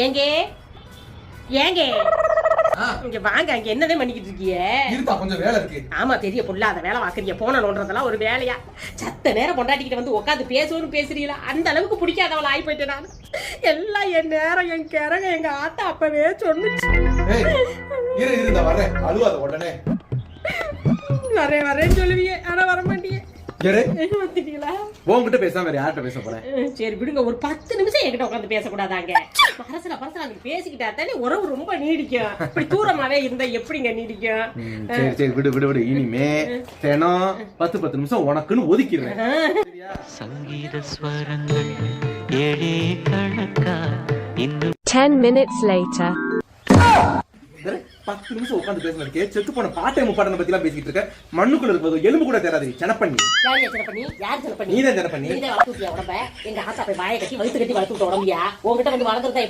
ஏங்க? ஏங்க? இங்க வாங்க அங்க என்னதே பண்ணிக்கிட்டு இருக்கீங்க இருப்பா கொஞ்சம் வேலை இருக்கு. ஆமா தெரிய பொல்லாத வேலை வாக்குறீங்க போன நோன்றதெல்லாம் ஒரு வேலையா? சத்த நேரம் பொண்டாட்டிக்கிட்ட வந்து உட்காந்து பேசுவோன்னு பேசுறீங்களா? அந்த அளவுக்கு பிடிக்காதவள ஆகி போயிட்டேன் நான். எல்லாம் என் நேரம் என் கிறங்க எங்க ஆத்தா அப்பவே சொன்னுச்சு. இரு இரு இந்த வர்றேன். அழுவாத உடனே. வரேன் வரேன்னு சொல்லுவீங்க ஆனா வர உன்கிட்ட பேசாம வேற யார்கிட்ட பேச போறேன் சரி விடுங்க ஒரு பத்து நிமிஷம் என்கிட்ட உட்காந்து பேசக்கூடாதாங்க பரசல பரசல அங்க பேசிக்கிட்டா தானே உறவு ரொம்ப நீடிக்கும். இப்படி தூரமாவே இருந்தா எப்படிங்க நீடிக்கும்? சரி சரி விடு விடு விடு. இனிமே தினம் பத்து பத்து நிமிஷம் உனக்குன்னு ஒதுக்கிடுறேன். சரியா சங்கீத ஸ்வரங்கள் ஏழே கணக்கா இன்னும் 10 minutes later. பத்து நிமிஷம் உட்காந்து பேசினதுக்கே செத்து போன பாட்டை முப்பாட்டனை பத்தி எல்லாம் பேசிட்டு இருக்க. மண்ணுக்குள்ள இருப்பது எலும்பு கூட தேராது செனப்பண்ணி யார் சில பண்ணி யார் சில பண்ணி நீதான் செனப்பண்ணி நீதான் வளர்த்து விட்டியா உடம்ப? எங்க ஆத்தா போய் வாயை கட்டி வயிற்று கட்டி வளர்த்து விட்ட உடம்பியா? உங்ககிட்ட வந்து வளர்ந்துருந்தா